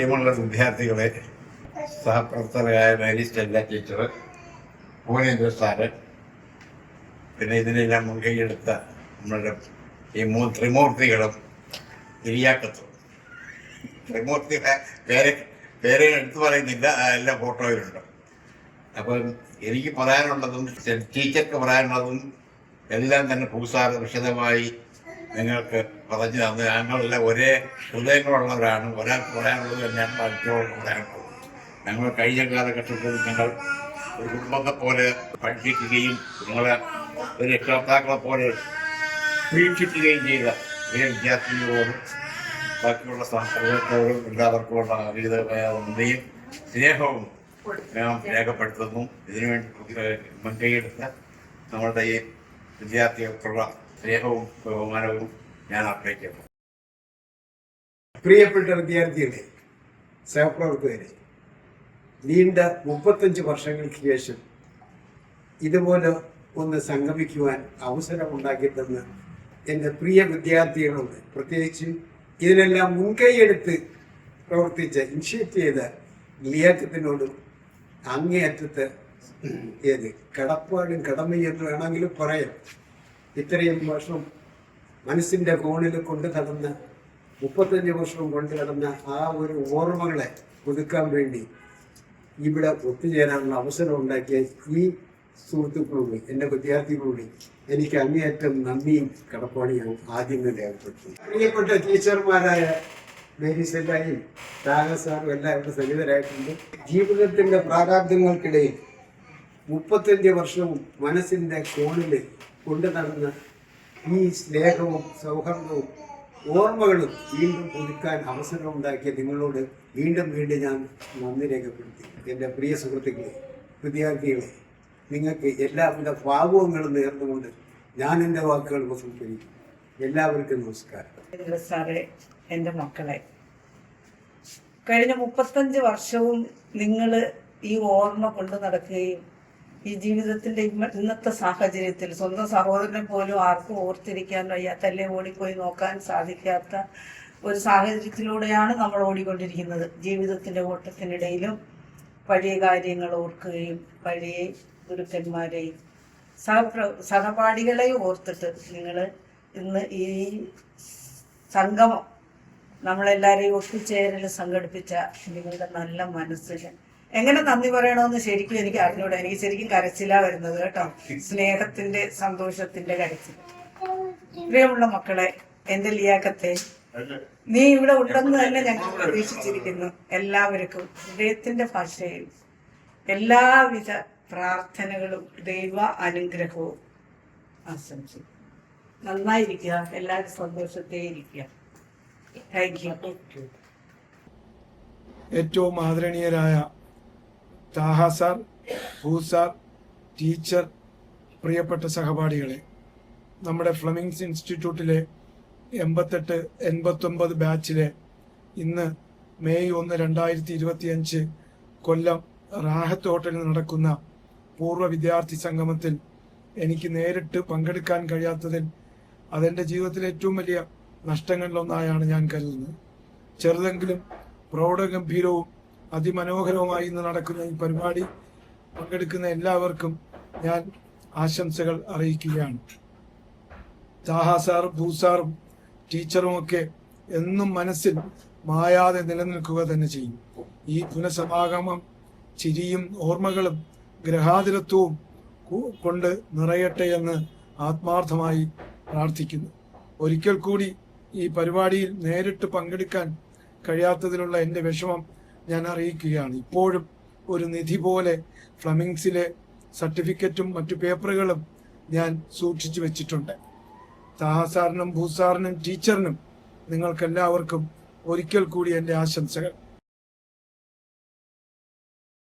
പ്രിയമുള്ള വിദ്യാർത്ഥികളെ സഹപ്രവർത്തകരായ Mary Stella teacher Bhuvanendra sir പിന്നെ ഇതിനെല്ലാം മുൻകൈയെടുത്ത നമ്മളുടെ ഈ മൂ ത്രിമൂർത്തികളും ഇരിയാക്കത്തും. ത്രിമൂർത്തിയുടെ പേര് പേര് എടുത്തു പറയുന്നില്ല എല്ലാ ഫോട്ടോയിലുണ്ട്. അപ്പം എനിക്ക് പറയാനുള്ളതും ടീച്ചർക്ക് പറയാനുള്ളതും എല്ലാം തന്നെ പൂസാറ് വിശദമായി നിങ്ങൾക്ക് പറഞ്ഞു തന്നു. ഞങ്ങളെല്ലാം ഒരേ ഹൃദയങ്ങളുള്ളവരാണ്. ഒരാൾക്ക് പറയാനുള്ളത് തന്നെയാണ് മറ്റോട് പറയാനുള്ളത്. ഞങ്ങൾ കഴിഞ്ഞ കാലഘട്ടത്തിൽ ഞങ്ങൾ ഒരു കുടുംബത്തെ പോലെ പഠിപ്പിക്കുകയും നിങ്ങളെ ഒരു രക്ഷകർത്താക്കളെ പോലെ വീക്ഷിക്കുകയും ചെയ്ത ഏ വിദ്യാർത്ഥികളോടും ബാക്കിയുള്ള സഹോദരത്തോടും എല്ലാവർക്കുമുള്ള വിവിധമായ നന്ദിയും സ്നേഹവും ഞാൻ രേഖപ്പെടുത്തുന്നു. ഇതിനുവേണ്ടി മുൻകൈയെടുത്ത് നമ്മളുടെ ഈ വിദ്യാർത്ഥികൾക്കുള്ള സ്നേഹവും ബഹുമാനവും ഞാൻ അർപ്പിക്കുന്നു പ്രിയപ്പെട്ട വിദ്യാർത്ഥികളെ സഹപ്രവർത്തകരെ നീണ്ട മുപ്പത്തഞ്ച് വർഷങ്ങൾക്ക് ശേഷം ഇതുപോലെ ഒന്ന് സംഗമിക്കുവാൻ അവസരമുണ്ടാക്കിത്തന്ന് എന്റെ പ്രിയ വിദ്യാർത്ഥികളോട് പ്രത്യേകിച്ച് ഇതിനെല്ലാം മുൻകൈയെടുത്ത് പ്രവർത്തിച്ച ഇനിഷ്യേറ്റ് ചെയ്ത ലിയാക്കത്തിനോടും അങ്ങേയറ്റത്ത് ഏത് കടപ്പാടും കടമയും എന്ന് വേണമെങ്കിലും പറയാം. ഇത്രയും വർഷം മനസ്സിന്റെ കോണിൽ കൊണ്ട് നടന്ന മുപ്പത്തഞ്ച് വർഷം കൊണ്ട് നടന്ന ആ ഒരു ഓർമ്മകളെ പുതുക്കാൻ വേണ്ടി ഇവിടെ ഒത്തുചേരാനുള്ള അവസരം ഉണ്ടാക്കിയ ഈ സുഹൃത്തുക്കളോട് എന്റെ വിദ്യാർത്ഥികളോട് എനിക്ക് അങ്ങേയറ്റം നന്ദിയും കടപ്പാടിയും ആദ്യം തന്നെ ഏർപ്പെടുത്തി. പ്രിയപ്പെട്ട ടീച്ചർമാരായ മേരി സെല്ലായും താഗ സാറും എല്ലാം ഇവിടെ സന്നിധരായിട്ടുണ്ട് ജീവിതത്തിന്റെ പ്രാരാബ്ദങ്ങൾക്കിടയിൽ മുപ്പത്തഞ്ച് വർഷവും മനസ്സിന്റെ കോണിൽ കൊണ്ടു നടന്ന ഈ സ്നേഹവും സൗഹൃദവും ഓർമ്മകളും വീണ്ടും പുതുക്കാൻ അവസരമുണ്ടാക്കിയ നിങ്ങളോട് വീണ്ടും വീണ്ടും ഞാൻ നന്ദി രേഖപ്പെടുത്തി. എന്റെ പ്രിയ സുഹൃത്തുക്കളെ വിദ്യാർത്ഥികളെ നിങ്ങൾക്ക് എല്ലാവിധ ഭാവങ്ങളും നേർന്നുകൊണ്ട് ഞാൻ എന്റെ വാക്കുകൾ ഉപസംഹരിക്കും എല്ലാവർക്കും നമസ്കാരം. സാറേ എന്റെ മക്കളെ കഴിഞ്ഞ മുപ്പത്തഞ്ച് വർഷവും നിങ്ങൾ ഈ ഓർമ്മ കൊണ്ടു നടക്കുകയും ഈ ജീവിതത്തിന്റെ ഇന്നത്തെ സാഹചര്യത്തിൽ സ്വന്തം സഹോദരനെ പോലും ആർക്കും ഓർത്തിരിക്കാൻ വയ്യാത്ത അല്ലെ ഓടിപ്പോയി നോക്കാൻ സാധിക്കാത്ത ഒരു സാഹചര്യത്തിലൂടെയാണ് നമ്മൾ ഓടിക്കൊണ്ടിരിക്കുന്നത്. ജീവിതത്തിന്റെ ഓട്ടത്തിനിടയിലും പഴയ കാര്യങ്ങൾ ഓർക്കുകയും പഴയ ഗുരുക്കന്മാരെയും സഹപ്ര സഹപാഠികളെയും ഓർത്തിട്ട് നിങ്ങൾ ഇന്ന് ഈ സംഗമം നമ്മളെല്ലാരെയും ഒത്തുചേരൽ സംഘടിപ്പിച്ച നിങ്ങളുടെ നല്ല മനസ്സിന് എങ്ങനെ നന്ദി പറയണമെന്ന് ശരിക്കും എനിക്ക് അറിഞ്ഞൂടാ. എനിക്ക് ശരിക്കും കരച്ചില വരുന്നത് കേട്ടോ. സ്നേഹത്തിന്റെ സന്തോഷത്തിന്റെ കരച്ചിൽ. പ്രിയമുള്ള മക്കളെ എന്റെ ലിയാക്കത്തെ നീ ഇവിടെ ഉണ്ടെന്ന് തന്നെ ഞങ്ങൾ പ്രതീക്ഷിച്ചിരിക്കുന്നു. എല്ലാവർക്കും ഹൃദയത്തിന്റെ ഭാഷയിൽ എല്ലാവിധ പ്രാർത്ഥനകളും ദൈവ അനുഗ്രഹവും ആശംസിക്കും നന്നായിരിക്കുക. എല്ലാവരും സന്തോഷത്തേ ഇരിക്കുക. താങ്ക് യു ഏറ്റവും ആദരണീയരായ താഹ സാർ ഭൂ സാർ ടീച്ചർ പ്രിയപ്പെട്ട സഹപാഠികളെ നമ്മുടെ ഫ്ലമിങ്സ് ഇൻസ്റ്റിറ്റ്യൂട്ടിലെ എൺപത്തെട്ട് എൺപത്തൊമ്പത് ബാച്ചിലെ ഇന്ന് മെയ് ഒന്ന് രണ്ടായിരത്തി ഇരുപത്തിയഞ്ച് കൊല്ലം റാഹത്ത് ഹോട്ടലിൽ നടക്കുന്ന പൂർവ വിദ്യാർത്ഥി സംഗമത്തിൽ എനിക്ക് നേരിട്ട് പങ്കെടുക്കാൻ കഴിയാത്തതിൽ അതെന്റെ ജീവിതത്തിലെ ഏറ്റവും വലിയ നഷ്ടങ്ങളിലൊന്നായാണ് ഞാൻ കരുതുന്നത്. ചെറുതെങ്കിലും പ്രൗഢഗംഭീരവും അതിമനോഹരവുമായി ഇന്ന് നടക്കുന്ന ഈ പരിപാടി പങ്കെടുക്കുന്ന എല്ലാവർക്കും ഞാൻ ആശംസകൾ അറിയിക്കുകയാണ്. താഹ സാറും ഭൂസാറും ടീച്ചറുമൊക്കെ എന്നും മനസ്സിൽ മായാതെ നിലനിൽക്കുക തന്നെ ചെയ്യും. ഈ പുനഃസമാഗമം ചിരിയും ഓർമ്മകളും ഗ്രഹാതിരത്വവും കൊണ്ട് നിറയട്ടെ എന്ന് ആത്മാർത്ഥമായി പ്രാർത്ഥിക്കുന്നു. ഒരിക്കൽ കൂടി ഈ പരിപാടിയിൽ നേരിട്ട് പങ്കെടുക്കാൻ കഴിയാത്തതിലുള്ള എന്റെ വിഷമം ഞാൻ അറിയിക്കുകയാണ്. ഇപ്പോഴും ഒരു നിധി പോലെ ഫ്ലമിങ്സിലെ സർട്ടിഫിക്കറ്റും മറ്റു പേപ്പറുകളും ഞാൻ സൂക്ഷിച്ചു വെച്ചിട്ടുണ്ട്. താഹസാറിനും ഭൂസാറിനും ടീച്ചറിനും നിങ്ങൾക്കെല്ലാവർക്കും ഒരിക്കൽ കൂടി എന്റെ ആശംസകൾ.